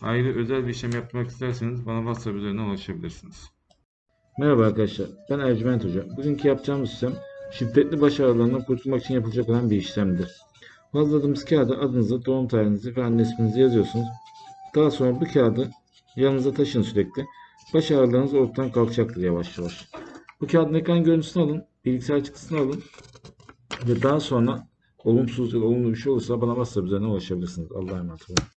Ayrı özel bir işlem yapmak isterseniz bana WhatsApp üzerinden ulaşabilirsiniz. Merhaba arkadaşlar, ben Ercüment Hoca. Bugünkü yapacağımız işlem şiddetli baş ağrılarından kurtulmak için yapılacak olan bir işlemdir. Hazırladığımız kağıda adınızı, doğum tarihinizi ve anne isminizi yazıyorsunuz. Daha sonra bu kağıdı yanınıza taşın sürekli. Baş ağrılarınız ortadan kalkacaktır yavaş yavaş. Bu kağıdın ekran görüntüsünü alın, bilgisayar çıktısını alın ve daha sonra olumsuz ya da olumlu bir şey olursa bana WhatsApp üzerinden ulaşabilirsiniz. Allah'a emanet olun.